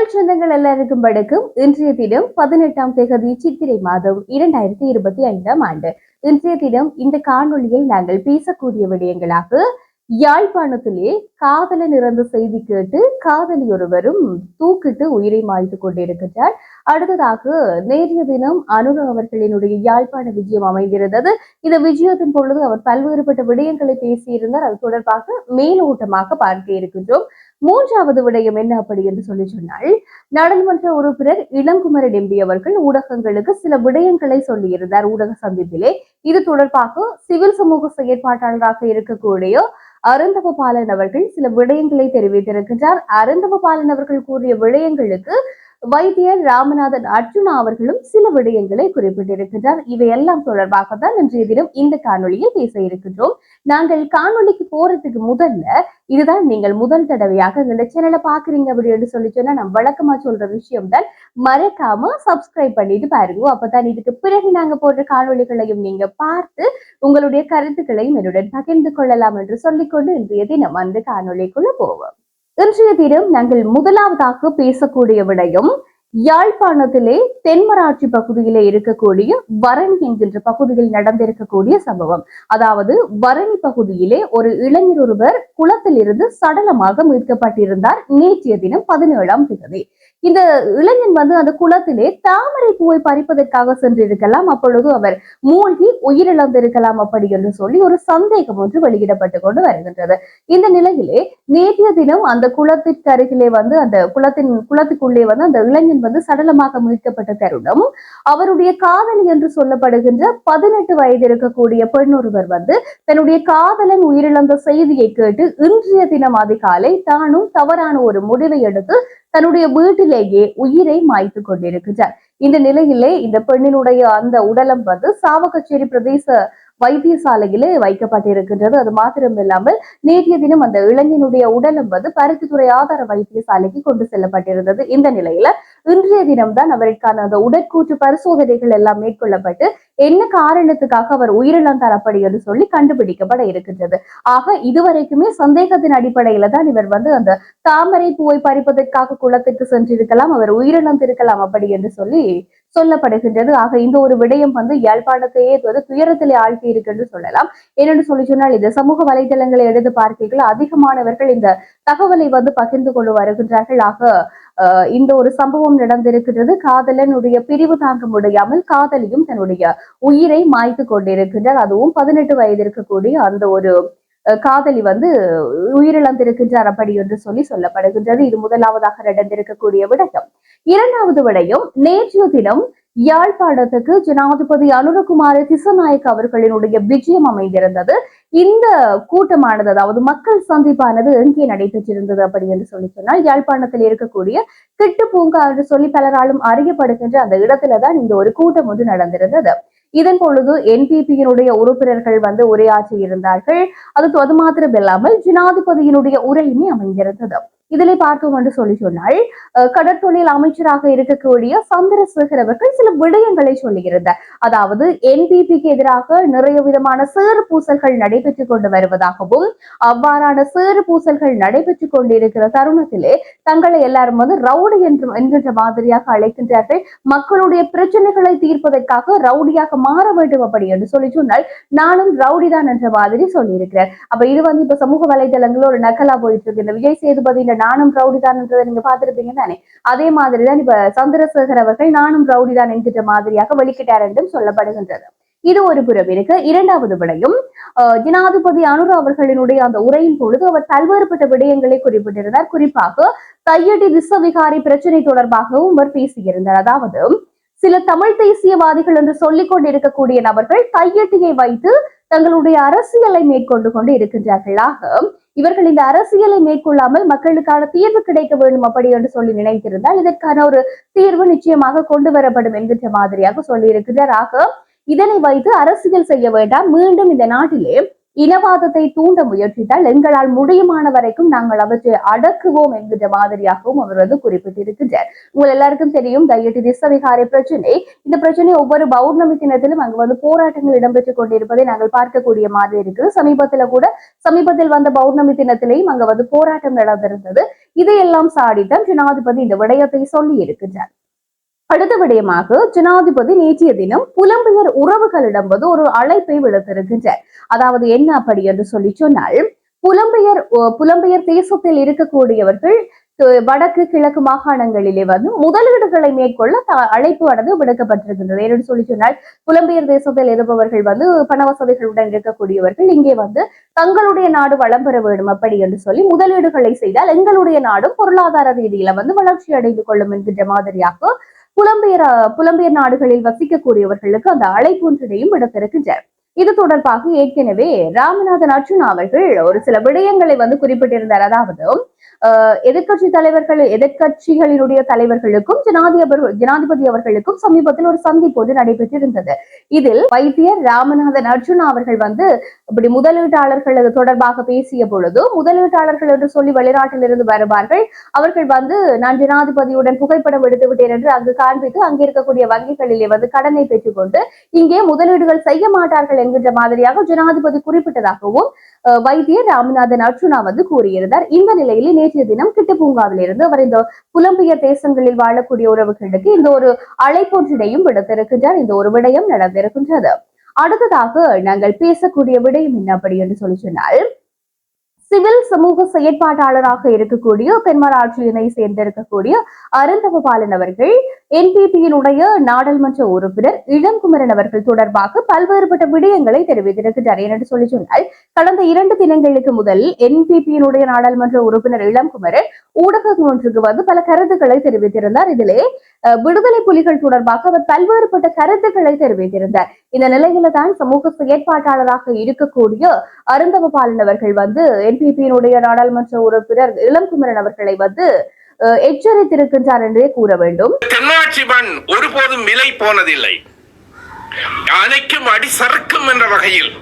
தமிழ் சொந்தங்கள் எல்லாருக்கும் வணக்கம். இன்றைய தினம் பதினெட்டாம் தேதி சித்திரை மாதம் இரண்டாயிரத்தி இருபத்தி ஐந்தாம் ஆண்டு. இன்றைய தினம் இந்த காணொளியில் நாங்கள் பேசக்கூடிய விடயங்களாக யாழ்ப்பாணத்திலே காதலன் இறந்த செய்தி கேட்டு காதலி ஒருவரும் தூக்கிட்டு உயிரை மாய்த்து கொண்டிருக்கின்றார். அடுத்ததாக நேற்றைய தினம் அனுர அவர்களினுடைய யாழ்ப்பாண விஜயம் அமைந்திருந்தது. இந்த விஜயத்தின் பொழுது அவர் பல்வேறுபட்ட விடயங்களை பேசியிருந்தார். அது தொடர்பாக மேலோட்டமாக பார்க்க இருக்கின்றோம். மூன்றாவது விடயம் என்ன அப்படி என்று சொல்லி சொன்னால் நாடாளுமன்ற உறுப்பினர் இளங்குமரன் எம்பி அவர்கள் ஊடகங்களுக்கு சில விடயங்களை சொல்லியிருந்தார். ஊடக சந்திப்பிலே இது தொடர்பாக சிவில் சமூக செயற்பாட்டாளராக இருக்கக்கூடிய அருந்தவ பாலன் அவர்கள் சில விடயங்களை தெரிவித்திருக்கின்றார். அருந்தவ பாலன் அவர்கள் கூறிய விடயங்களுக்கு வைத்தியர் ராமநாதன் அர்ஜுனா அவர்களும் சில விடயங்களை குறிப்பிட்டிருக்கின்றார் இவையெல்லாம் தொடர்பாக தான் இன்றைய தினம் இந்த காணொலியில் பேச இருக்கின்றோம். நாங்கள் காணொளிக்கு போறதுக்கு முதல்ல இதுதான் நீங்கள் முதல் தடவையாக இந்த சேனலை பாக்குறீங்க அப்படின்னு சொல்லி சொன்னா நான் வழக்கமா சொல்ற விஷயம் தான் மறக்காம சப்ஸ்கிரைப் பண்ணிட்டு பாருங்க. அப்பதான் இதுக்கு பிறகு நாங்க போடுற காணொளிகளையும் நீங்க பார்த்து உங்களுடைய கருத்துக்களையும் என்னுடன் பகிர்ந்து கொள்ளலாம் என்று சொல்லிக்கொண்டு இன்றைய தினம் அந்த காணொளிக்குள்ள போவோம். இன்றைய தினம் நாங்கள் முதலாவதாக பேசக்கூடிய விடயம் யாழ்ப்பாணத்திலே தென்மராட்சி பகுதியிலே இருக்கக்கூடிய வரணி என்கின்ற பகுதியில் நடந்திருக்கக்கூடிய சம்பவம். அதாவது வரணி பகுதியிலே ஒரு இளைஞர் ஒருவர் குளத்தில் இருந்து சடலமாக மீட்கப்பட்டிருந்தார் நேற்றைய தினம் பதினேழாம் தேதி. இந்த இளைஞன் வந்து அந்த குளத்திலே தாமரை பூவை பறிப்பதற்காக சென்றிருக்கலாம். அப்பொழுது அவர் மூழ்கி உயிரிழந்திருக்கலாம் அப்படி என்று சொல்லி ஒரு சந்தேகம் ஒன்று வெளியிடப்பட்டு கொண்டு வருகின்றது. இந்த நிலையிலே நேற்றைய தினம் அந்த குளத்திற்கு அருகிலே வந்து அந்த குளத்தின் குளத்துக்குள்ளே வந்து அந்த இளைஞன் வந்து சடலமாக மீட்கப்பட்ட தருணம் அவருடைய காதலி என்று சொல்லப்படுகின்ற பதினெட்டு வயது இருக்கக்கூடிய பெண் ஒருவர் வந்து தன்னுடைய காதலன் உயிரிழந்த செய்தியை கேட்டு இன்றைய தினம் அதிகாலை தானும் தவறான ஒரு முடிவை எடுத்து தன்னுடைய வீட்டிலேயே உயிரை மாய்த்து கொண்டிருக்கிறார். இந்த நிலையிலே இந்த பெண்ணினுடைய அந்த உடலம் வந்து சாவகச்சேரி பிரதேச வைத்தியசாலையிலே வைக்கப்பட்டிருக்கின்றது. அது மாத்திரம் இல்லாமல் நேற்றைய தினம் அந்த இளைஞனுடைய உடலம் வந்து பருத்தித்துறை ஆதார வைத்தியசாலைக்கு கொண்டு செல்லப்பட்டிருந்தது. இந்த நிலையில இன்றைய தினம்தான் அவருக்கான அந்த உடற்கூற்று பரிசோதனைகள் எல்லாம் மேற்கொள்ளப்பட்டு என்ன காரணத்துக்காக அவர் உயிரிழந்தார் தரப்படுகிறது என்று சொல்லி கண்டுபிடிக்கப்பட இருக்கின்றது. ஆக இதுவரைக்குமே சந்தேகத்தின் அடிப்படையில தான் இவர் வந்து அந்த தாமரை பூவை பறிப்பதற்காக குளத்துக்கு சென்றிருக்கலாம் அவர் உயிரிழந்திருக்கலாம் அப்படி என்று சொல்லி சொல்லப்படுகின்றது. ஆக இந்த ஒரு விடயம் வந்து யாழ்ப்பாணத்தையே வந்து துயரத்திலே ஆழ்த்தி இருக்குன்னு சொல்லலாம். என்னென்னு சொல்லி சொன்னால் இது சமூக வலைதளங்களை எடுத்து பார்க்கீர்கள் அதிகமானவர்கள் இந்த தகவலை வந்து பகிர்ந்து கொண்டு வருகின்றார்கள். ஆக இந்த ஒரு சம்பவம் நடந்திருக்கிறது. காதலனுடைய பிரிவு தாங்க முடியாமல் காதலியும் தன்னுடைய உயிரை மாய்த்து கொண்டிருக்கின்றார். அதுவும் பதினெட்டு வயது இருக்கக்கூடிய அந்த ஒரு அஹ், காதலி வந்து உயிரிழந்திருக்கின்றார் அப்படி என்று சொல்லி சொல்லப்படுகின்றது. இது முதலாவதாக நடந்திருக்கக்கூடிய விடயம். இரண்டாவது விடயம் நேற்றைய தினம் யாழ்ப்பாணத்துக்கு ஜனாதிபதி அனுரகுமார திசநாயக் அவர்களினுடைய விஜயம் அமைந்திருந்தது. இந்த கூட்டமானது அதாவது மக்கள் சந்திப்பானது எங்கே நடைபெற்றிருந்தது அப்படி என்று சொல்லி சொன்னால் யாழ்ப்பாணத்தில் இருக்கக்கூடிய கிட்டு பூங்கா என்று சொல்லி பலராலும் அறியப்படுகின்ற அந்த இடத்துலதான் இந்த ஒரு கூட்டம் ஒன்று நடந்திருந்தது. இதன் பொழுது என்பிபியினுடைய உறுப்பினர்கள் வந்து உரையாற்றி இருந்தார்கள் அது அது மாத்திரமில்லாமல் ஜனாதிபதியினுடைய உரையுமே அமைந்திருந்தது. இதிலே பார்க்கும் என்று சொல்லி சொன்னால் கடற்தொழில் அமைச்சராக இருக்கக்கூடிய சந்திரசேகர் அவர்கள் சில விடயங்களை சொல்லியிருந்தார் அதாவது என்பிபிக்கு எதிராக நிறைய விதமான சேறு பூசல்கள் நடைபெற்றுக் கொண்டு வருவதாகவும் அவ்வாறான சேறு பூசல்கள் நடைபெற்றுக் கொண்டிருக்கிற தருணத்திலே தங்களை எல்லாரும் வந்து ரவுடி என்று என்கின்ற மாதிரியாக அழைக்கின்றார்கள். மக்களுடைய பிரச்சனைகளை தீர்ப்பதற்காக ரவுடியாக மாற வேண்டும் அப்படி என்று சொல்லி சொன்னால் நானும் ரவுடி தான் என்ற மாதிரி சொல்லியிருக்கிறார். அப்ப இது வந்து இப்ப சமூக வலைதளங்களில் ஒரு நக்கலா போயிட்டு இருக்கு. இந்த விஜய் சேதுபதி நானும் ரவுடி தான்ன்றதை நீங்க பார்த்திருப்பீங்க தானே? அதே மாதிரிதான் இப்ப சந்திரசேகர் அவர்கள் நானும் ரவுடி தான் என்கின்ற மாதிரியாக வெளிக்கிட்டார் என்றும் சொல்லப்படுகின்றது. இது ஒரு புறம் இருக்கு இரண்டாவது விடையும் ஜனாதிபதி அனுர அவர்களினுடைய அந்த உரையின் பொழுது அவர் பல்வேறுபட்ட விடயங்களை குறிப்பிட்டிருந்தார். குறிப்பாக தையடி விஸ்வவிகாரி பிரச்சனை தொடர்பாகவும் அவர் பேசியிருந்தார். அதாவது சில தமிழ் தேசியவாதிகள் என்று சொல்லிக் கொண்டிருக்கக்கூடிய நபர்கள் கையெட்டியை வைத்து தங்களுடைய அரசியலை மேற்கொண்டு கொண்டு இருக்கின்றார்களாக. இவர்கள் இந்த அரசியலை மேற்கொள்ளாமல் மக்களுக்கான தீர்வு கிடைக்க வேண்டும் அப்படி என்று சொல்லி நினைத்திருந்தால் இதற்கான ஒரு தீர்வு நிச்சயமாக கொண்டு வரப்படும் என்கின்ற மாதிரியாக சொல்லி இருக்கிறார் ஆக இதனை வைத்து அரசியல் செய்ய வேண்டாம். மீண்டும் இந்த நாட்டிலே இனவாதத்தை தூண்ட முயற்சித்தால் எங்களால் முடியுமான வரைக்கும் நாங்கள் அவற்றை அடக்குவோம் என்கிற மாதிரியாகவும் அவர் வந்து குறிப்பிட்டிருக்கின்றார். உங்கள் எல்லாருக்கும் தெரியும் தையட்டி திசவிகாரி பிரச்சனை. இந்த பிரச்சனை ஒவ்வொரு பௌர்ணமி தினத்திலும் அங்கு வந்து போராட்டங்கள் இடம்பெற்றுக் கொண்டிருப்பதை நாங்கள் பார்க்கக்கூடிய மாதிரி இருக்கு சமீபத்துல கூட சமீபத்தில் வந்த பௌர்ணமி தினத்திலேயும் அங்க வந்து போராட்டம் நடந்திருந்தது. இதையெல்லாம் சாடித்தான் ஜனாதிபதி இந்த விடயத்தை சொல்லி இருக்கின்றார் விடயமாக ஜனாதிபதி நேற்றைய தினம் புலம்பெயர் உறவுகளிடம் வந்து ஒரு அழைப்பை விடுத்திருக்கின்றார். அதாவது என்ன அப்படி என்று சொல்லி சொன்னால் புலம்பெயர் புலம்பெயர் தேசத்தில் இருக்கக்கூடியவர்கள் வடக்கு கிழக்கு மாகாணங்களிலே வந்து முதலீடுகளை மேற்கொள்ள த- அழைப்பு ஆனது விடுக்கப்பட்டிருக்கின்றது. ஏன்னு சொல்லி சொன்னால் புலம்பெயர் தேசத்தில் இருப்பவர்கள் வந்து பண வசதிகளுடன் இருக்கக்கூடியவர்கள் இங்கே வந்து தங்களுடைய நாடு வளம் பெற வேண்டும் அப்படி என்று சொல்லி முதலீடுகளை செய்தால் எங்களுடைய நாடும் பொருளாதார ரீதியில வந்து வளர்ச்சி அடைந்து கொள்ளும் என்கின்ற மாதிரியாக புலம்பெயர் புலம்பெயர் நாடுகளில் வசிக்கக்கூடியவர்களுக்கு அந்த அழைப்பு ஒன்றினையும் விடுத்திருக்கின்றனர். இது தொடர்பாக ஏற்கனவே ராமநாதன் அர்ஜுன் அவர்கள் ஒரு சில விடயங்களை வந்து குறிப்பிட்டிருந்தார். அதாவது எதிர்கட்சி தலைவர்கள் எதிர்கட்சிகளினுடைய தலைவர்களுக்கும் ஜனாதிபதி ஜனாதிபதி அவர்களுக்கும் சமீபத்தில் ஒரு சந்திப்பு ஒன்று நடைபெற்றிருந்தது. இதில் வைத்தியர் ராமநாதன் அர்ஜுனா அவர்கள் வந்து இப்படி முதலீட்டாளர்கள் தொடர்பாக பேசிய பொழுது முதலீட்டாளர்கள் என்று சொல்லி வெளிநாட்டில் இருந்து வருவார்கள். அவர்கள் வந்து நான் ஜனாதிபதியுடன் புகைப்படம் எடுத்து விட்டேன் என்று அங்கு காண்பித்து அங்கே இருக்கக்கூடிய வங்கிகளிலே வந்து கடனை பெற்றுக்கொண்டு இங்கே முதலீடுகள் செய்ய மாட்டார்கள் என்கின்ற மாதிரியாக ஜனாதிபதி குறிப்பிட்டதாகவும் வைத்தியர் ராமநாதன் அர்ஜுனா வந்து கூறியிருந்தார். இந்த நிலையில் நேற்றைய தினம் கிட்டுப்பூங்காவில் இருந்து அவர் இந்த புலம்பெயர் தேசங்களில் வாழக்கூடிய உறவுகளுக்கு இந்த ஒரு அழைப்பொன்றினையும் விடுத்திருக்கின்றார். இந்த ஒரு விடயம் நடந்திருக்கின்றது. அடுத்ததாக நாங்கள் பேசக்கூடிய விடயம் என்ன அப்படி என்று சொல்லி சொன்னால் சிவில் சமூக செயற்பாட்டாளராக இருக்கக்கூடிய தென்மராட்சியினை சேர்ந்திருக்கக்கூடிய அருந்தவபாலன் அவர்கள் என்பிபியினுடைய நாடாளுமன்ற உறுப்பினர் இளங்குமரன் அவர்கள் தொடர்பாக பல்வேறுபட்ட விடயங்களை தெரிவித்திருக்கிறார் என்று சொல்லி சொன்னால் கடந்த இரண்டு தினங்களுக்கு முதல் என்பிபியினுடைய நாடாளுமன்ற உறுப்பினர் இளங்குமரன் ஊடகம் ஒன்றுக்கு வந்து பல கருத்துக்களை தெரிவித்திருந்தார். இதிலே விடுதலை புலிகள் தொடர்பாக அவர் பல்வேறுபட்ட கருத்துக்களை தெரிவித்திருந்தார். இந்த நிலையில தான் சமூக செயற்பாட்டாளராக இருக்கக்கூடிய அருந்தவபாலன் அவர்கள் வந்து என்பிபியினுடைய நாடாளுமன்ற உறுப்பினர் இளங்குமரன் அவர்களை வந்து எச்சரித்திருக்கின்றார் என்றே கூற வேண்டும். தென்னாட்சி மண் ஒருபோதும் விலை போனதில்லை. அனைக்கும் அடி சறுக்கும் என்ற வகையில்.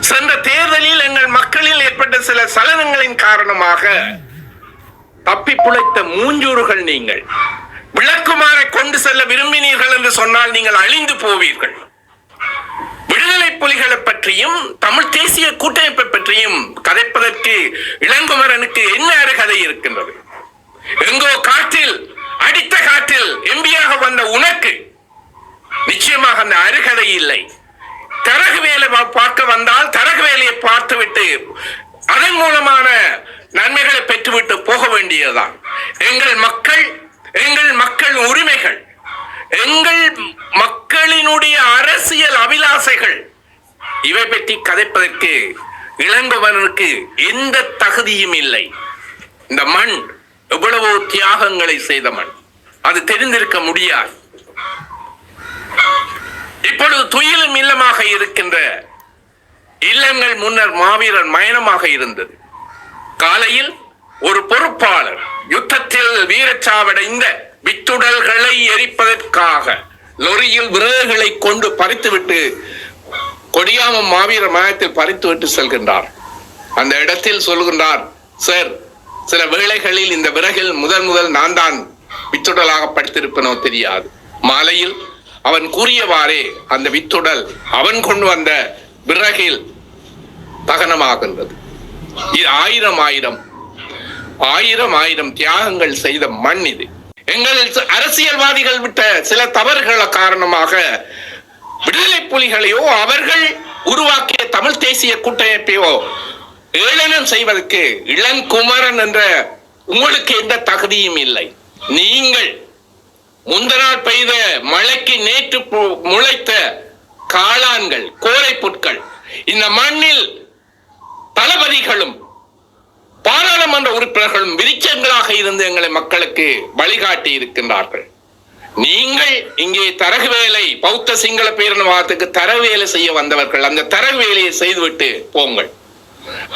சென்ற தேர்தலில் எங்கள் மக்களில் ஏற்பட்ட சில சலனங்களின் காரணமாக தப்பி பிழைத்த மூஞ்சூறுகள் நீங்கள். விளக்குமாறை கொண்டு செல்ல விரும்பினீர்கள் என்று சொன்னால் நீங்கள் அழிந்து போவீர்கள். விடுதலை புலிகளை பற்றியும் தமிழ் தேசிய கூட்டமைப்பை பற்றியும் கதைப்பதற்கு இளங்குமரனுக்கு என்ன அருகதை இருக்கின்றது? எங்கோ காற்றில் அடித்த காற்றில் எம்பியாக வந்த உனக்கு நிச்சயமாக அந்த அருகதை இல்லை. தரகு வேலை பா- பார்க்க வந்தால் தரகு வேலையை பார்த்துவிட்டு அதன் மூலமான நன்மைகளை பெற்றுவிட்டு போக வேண்டியதுதான். எங்கள் மக்கள் எங்கள் மக்கள் உரிமைகள் எங்கள் மக்களினுடைய அரசியல் அபிலாசைகள் இவை பற்றி கதைப்பதற்கு இளங்கவனுக்கு எந்த தகுதியும் இல்லை. இந்த மண் எவ்வளவோ தியாகங்களை செய்தவன். அது தெரிந்திருக்க முடியாது. இப்பொழுது துயிலும் இல்லமாக இருக்கின்ற இல்லங்கள் முன்னர் மாவீரன் மயனமாக இருந்தது. காலையில் ஒரு பொறுப்பாளர் யுத்தத்தில் வீரச்சாவடைந்த வித்துடல்களை எரிப்பதற்காக லொரியில் விறகுகளை கொண்டு பறித்துவிட்டு கொடியாமம் மாவீர மயத்தில் பறித்துவிட்டு செல்கின்றார். அந்த இடத்தில் சொல்கின்றார் சார் சில வேளைகளில் இந்த விறகில் முதல் முதல் நான் தான் வித்துடலாக படுத்திருப்பனோ தெரியாது. மாலையில் அவன் கூறியவாறே அந்த வித்துடல் அவன் கொண்டு வந்த விறகில் தகனமாகின்றது. இது ஆயிரம் ஆயிரம் ஆயிரம் ஆயிரம் தியாகங்கள் செய்த மண் இது. எங்கள் அரசியல்வாதிகள் விட்ட சில தவறுகள காரணமாக விடுதலை புலிகளையோ அவர்கள் உருவாக்கிய தமிழ் தேசிய கூட்டமைப்பையோ ஏளனம் செய்வதற்கு இளங்குமரன் என்ற உங்களுக்கு எந்த தகுதியும் இல்லை. நீங்கள் முந்த நாள் பெய்த மழைக்கு நேற்று பு- முளைத்த காளான்கள் கோரை புட்கள் இந்த மண்ணில் தளபதிகளும் பாராளுமன்ற உறுப்பினர்களும் விரிச்சங்களாக இருந்து எங்களை மக்களுக்கு வழிகாட்டி இருக்கின்றார்கள். நீங்கள் இங்கே தரகு வேலை பௌத்த சிங்கள பேரினவாதத்துக்கு தரவேலை வேலை செய்ய வந்தவர்கள் அந்த தரகு வேலையை செய்துவிட்டு போங்கள்.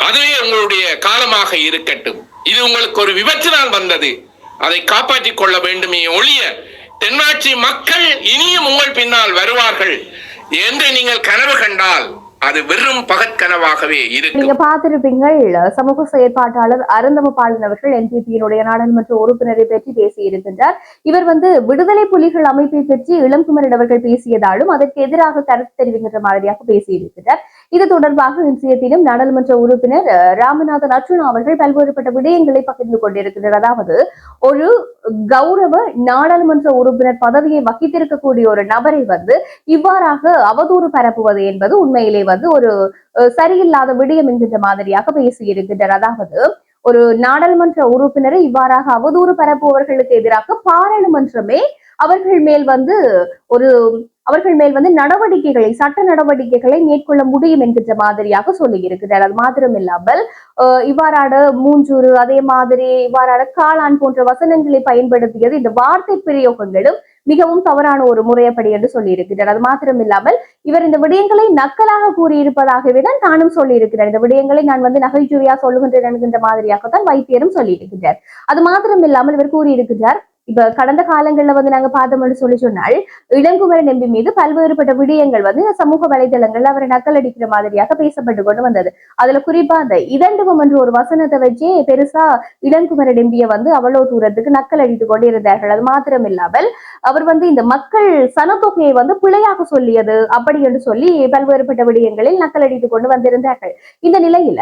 அதுவே உங்களுடைய காலமாக இருக்கட்டும். இது உங்களுக்கு ஒரு விபத்தினால் வந்தது. அதை காப்பாற்றிக் கொள்ள வேண்டுமே ஒழிய தென்னாட்சி மக்கள் இனியும் உங்கள் பின்னால் வருவார்கள். என்று நீங்கள் கனவு கண்டால் அது வெறும் பகற்கனவாகவே இருக்கு. நீங்க பார்த்திருப்பீங்கள் சமூக செயற்பாட்டாளர் அருந்தம பாலன் அவர்கள் என்பிபியினுடைய நாடாளுமன்ற உறுப்பினரை பற்றி பேசியிருக்கின்றார். இவர் வந்து விடுதலை புலிகள் அமைப்பை பற்றி இளங்குமரன் அவர்கள் பேசியதாலும் அதற்கு எதிராக கருத்து தெரிவிக்கின்ற மாதிரியாக பேசியிருக்கிறார் இது தொடர்பாக இன்றைய தினம் நாடாளுமன்ற உறுப்பினர் ராமநாதன் அர்ஜுனா அவர்கள் பல்வேறுபட்ட விடயங்களை பகிர்ந்து கொண்டிருக்கிறார் அதாவது ஒரு கௌரவ நாடாளுமன்ற உறுப்பினர் பதவியை வகித்திருக்கக்கூடிய ஒரு நபரை வந்து இவ்வாறாக அவதூறு பரப்புவது என்பது உண்மையிலே வந்து ஒரு சரியில்லாத விடயம் என்கின்ற மாதிரியாக பேசியிருக்கின்றனர் அதாவது ஒரு நாடாளுமன்ற உறுப்பினரை இவ்வாறாக அவதூறு பரப்புபவர்களுக்கு எதிராக பாராளுமன்றமே அவர்கள் மேல் வந்து ஒரு அவர்கள் மேல் வந்து நடவடிக்கைகளை சட்ட நடவடிக்கைகளை மேற்கொள்ள முடியும் என்கின்ற மாதிரியாக சொல்லி இருக்கிறார் அது மாத்திரமில்லாமல் இல்லாமல் இவ்வாறான மூஞ்சூறு அதே மாதிரி இவ்வாறான காளான் போன்ற வசனங்களை பயன்படுத்தியது இந்த வார்த்தை பிரயோகங்களும் மிகவும் தவறான ஒரு முறையப்படி என்று சொல்லியிருக்கிறார். அது அது மாத்திரமில்லாமல் இவர் இந்த விடயங்களை நக்கலாக கூறியிருப்பதாகவே தான் நானும் சொல்லியிருக்கிறார் இந்த விடயங்களை நான் வந்து நகைச்சுவையா சொல்லுகின்றேன் என்கின்ற மாதிரியாகத்தான் வைத்தியரும் சொல்லியிருக்கிறார். அது அது மாத்திரமில்லாமல் இவர் கூறியிருக்கிறார் இப்ப கடந்த காலங்கள்ல வந்து நாங்க பார்த்தோம்னு சொல்லி சொன்னால் இளங்குமரன் நம்பி மீது பல்வேறுபட்ட விடயங்கள் வந்து சமூக வலைதளங்கள்ல அவரை நக்கல் அடிக்கிற மாதிரியாக பேசப்பட்டு கொண்டு வந்தது. அதுல குறிப்பா அந்த இதண்டுவம் என்ற ஒரு வசனத்தை வச்சே பெருசா இளங்குமரன் நம்பிய வந்து அவ்வளவு தூரத்துக்கு நக்கல் அடித்து கொண்டு இருந்தார்கள் அது மாத்திரம் இல்லாமல் அவர் வந்து இந்த மக்கள் சனத்தொகையை வந்து பிழையாக சொல்லியது அப்படி என்று சொல்லி பல்வேறுபட்ட விடயங்களில் நக்கல் அடித்து கொண்டு வந்திருந்தார்கள். இந்த நிலையில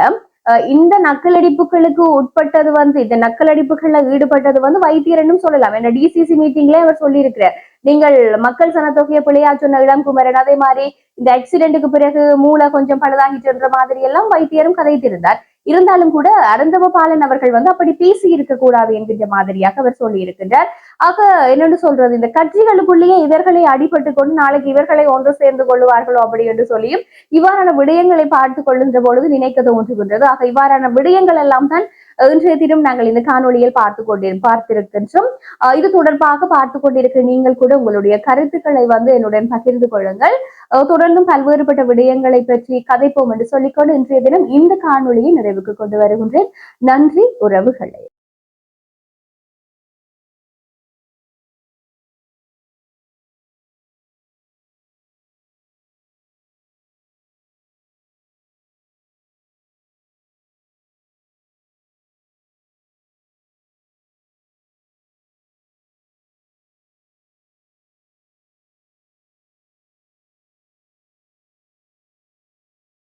இந்த நக்கலடிப்புகளுக்கு உட்பட்டது வந்து இந்த நக்கலடிப்புகள்ல ஈடுபட்டது வந்து வைத்தியரனும் சொல்லலாம். ஏன்னா டிசிசி மீட்டிங்ல அவர் சொல்லியிருக்கிறார். நீங்கள் மக்கள் சனத்தொகையை பிள்ளையா சொன்ன இளம்குமரன் அதே மாதிரி இந்த ஆக்சிடென்ட்டுக்கு பிறகு மூளை கொஞ்சம் பழுதாகிட்டுன்ற மாதிரி எல்லாம் வைத்தியரும் கதைத்திருந்தார். இருந்தாலும் கூட அருந்தவ பாலன் அவர்கள் வந்து அப்படி பேசி இருக்க கூடாது என்கின்ற மாதிரியாக அவர் சொல்லி இருக்கின்றார் ஆக என்னன்னு சொல்றது? இந்த கட்சிகளுக்குள்ளேயே இவர்களை அடிபட்டு கொண்டு நாளைக்கு இவர்களை ஒன்று சேர்ந்து கொள்ளுவார்களோ அப்படி என்று சொல்லியும் இவ்வாறான விடயங்களை பார்த்து கொள்ளுகின்ற பொழுது நினைக்க தோன்றுகின்றது. ஆக இவ்வாறான விடயங்கள் எல்லாம் தான் இன்றைய தினம் நாங்கள் இந்த காணொளியில் பார்த்து கொண்டு பார்த்திருக்கின்றோம். அஹ், இது தொடர்பாக பார்த்து கொண்டிருக்கிற நீங்கள் கூட உங்களுடைய கருத்துக்களை வந்து என்னுடன் பகிர்ந்து கொள்ளுங்கள். அஹ், தொடர்ந்தும் பல்வேறுபட்ட விடயங்களை பற்றி கதைப்போம் என்று சொல்லிக்கொண்டு இன்றைய தினம் இந்த காணொலியை நிறைவுக்கு கொண்டு வருகின்றேன். நன்றி உறவுகளை.